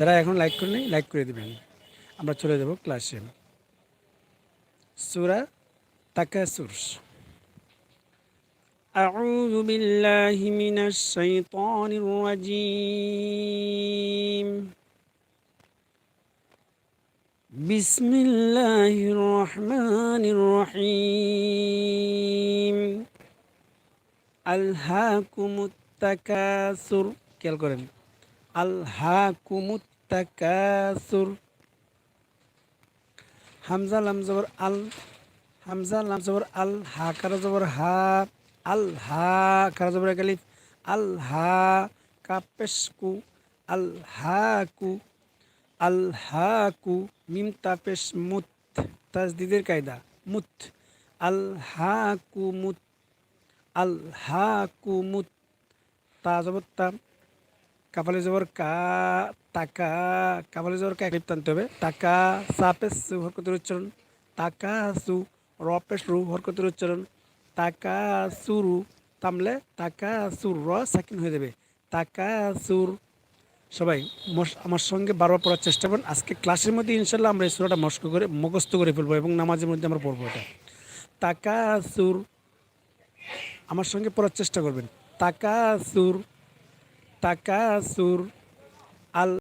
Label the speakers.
Speaker 1: যারা এখন লাইক করে নেই লাইক করে দেবেন আমরা চলে যাব ক্লাসে সুরা তাকাসুর أعوذ بالله من الشيطان الرجيم بسم الله الرحمن الرحيم ألهاكم التكاثر খেয়াল করেন আলহাকুমুত তাকাসুর হামজা লাম জবর আল হামজা লাম জবর আল হা কারা জবর হা আল হা কারা জবর গালিফ আল হা কাপেশকু আল হাকু আল হাকু মিম তাপেশ মুত তাজদিদের কায়দা মুত আল আল হাকু মুত তা কাপালে জবর কা টাকা কাপালে জবর কা, ক্লিপ টানতে হবে। টাকা সাপেস, সু, হরকতের উচ্চারণ। টাকা সু রপেশ রু, হরকতের উচ্চারণ। টাকা সুরু তামলে টাকা সুর র, সাকিন হয়ে যাবে। টাকা সুর সবাই আমার সঙ্গে বারবার পড়ার চেষ্টা করুন। আজকে ক্লাসের মধ্যে ইনশাল্লাহ আমরা এই সুরাটা মস্ক করে, মুখস্থ করে ফেলব এবং নামাজের মধ্যে আমরা পড়ব এটা। টাকা সুর আমার সঙ্গে পড়ার চেষ্টা করবেন। টাকা সুর তাকাসুর আল